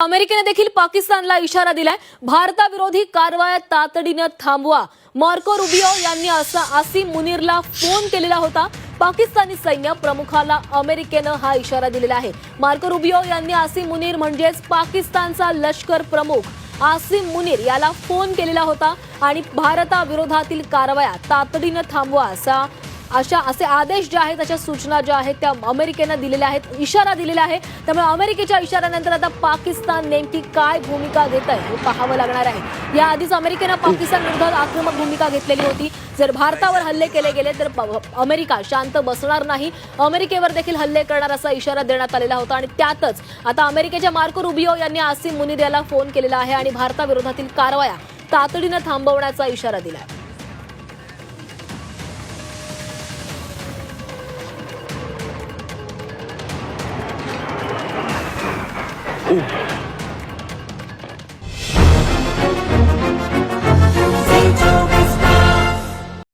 अमेरिकेने देखील पाकिस्तानला इशारा दिलाय. भारताविरोधी कारवाया तातडीनं थांबवा. मार्को रुबिओ यांनी असा आसिम मुनीरला फोन केलेला होता. पाकिस्तानी सैन्य प्रमुखाला अमेरिकेनं हा इशारा दिलेला आहे. मार्को रुबिओ यांनी आसिम मुनीर म्हणजेच पाकिस्तानचा लष्कर प्रमुख. आसिम मुनीर याला फोन केलेला होता आणि भारताविरोधातील कारवाया तातडीनं थांबवा असा अशा असे आदेश जे आहेत अशा सूचना ज्या आहेत त्या अमेरिकेनं दिलेल्या आहेत इशारा दिलेला आहे. त्यामुळे अमेरिकेच्या इशाऱ्यानंतर आता पाकिस्तान नेमकी काय भूमिका घेत आहे हे पाहावं लागणार आहे. याआधीच अमेरिकेनं पाकिस्तान विरोधात आक्रमक भूमिका घेतलेली होती. जर भारतावर हल्ले केले गेले तर अमेरिका शांत बसणार नाही. अमेरिकेवर देखील हल्ले करणार असा इशारा देण्यात आलेला होता आणि त्यातच आता अमेरिकेच्या मार्को रुबिओ यांनी आसिम मुनीर याला फोन केलेला आहे आणि भारताविरोधातील कारवाया तातडीनं थांबवण्याचा इशारा दिला आहे Ooh.